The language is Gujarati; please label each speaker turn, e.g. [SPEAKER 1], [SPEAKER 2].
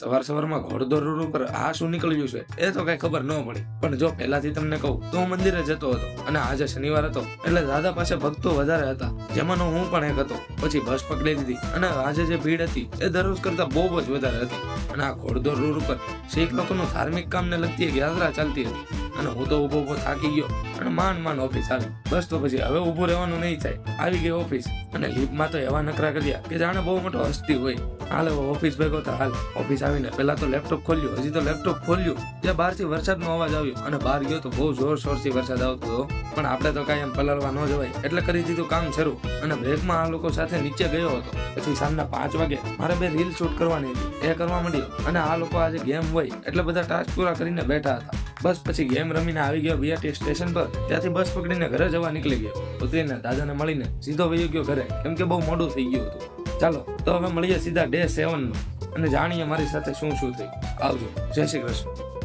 [SPEAKER 1] સવાર સવારમાં ઘોડદોડ ઉપર આ શું નીકળ્યું છે? એ તો કઈ ખબર ન પડી. પણ જો પહેલાથી તમને કહું, તો હું મંદિરે જતો હતો અને આજે શનિવાર હતો એટલે દાદા પાસે ભક્તો વધારે હતા. જેમાંનો હું પણ એક હતો. પછી બસ પકડી લીધી અને આજે જે ભીડ હતી એ દરરોજ કરતા બહુ જ વધારે હતી. અને આ ઘોડદોડ રોડ ઉપર શીખ લોકોનું ધાર્મિક કામને લગતી એક યાત્રા ચાલતી હતી. અને હું તો ઊભો ઊભો થાકી ગયો. અને માંડ માંડ ઓફિસ આવી બસ તો પછી હવે ઊભું રહેવાનું નહીં થાય. આવી ગઈ ઓફિસ અને લીપમાં તો એવા નકરા કર્યા કે જાણે બહુ મોટો હસ્તી હોય. હાલ ઓફિસ ભેગો તો હાલ. ઓફિસ આવીને પહેલા તો લેપટોપ ખોલ્યું, હજી તો લેપટોપ ખોલ્યું. ત્યાં બહારથી વરસાદનો અવાજ આવ્યો. અને બહાર ગયો તો બહુ જોર શોરથી વરસાદ આવતો હતો. પણ આપણે તો કાંઈ એમ પલળવા ન જવાય. એટલે કરી દીધું કામ શરૂ. અને બ્રેકમાં આ લોકો સાથે નીચે ગયો હતો. પછી સાંજના પાંચ વાગે મારે બે રીલ શૂટ કરવાની હતી. એ કરવા માંડ્યો. અને આ લોકો આજે ગેમ હોય. એટલે બધા ટાસ્ક પૂરા કરીને બેઠા હતા. બસ પછી ગેમ રમીને આવી ગયો બીઆરટી સ્ટેશન પર. ત્યાંથી બસ પકડીને ઘરે જવા નીકળી ગયો. ઉતરીને દાદાને મળીને સીધો વહી ગયો ઘરે. કેમ કે બહુ મોડું થઈ ગયું હતું. ચાલો, તો હવે મળીએ સીધા ડે સેવન અને જાણીએ મારી સાથે શું શું થયું. આવજો. જય શ્રી કૃષ્ણ.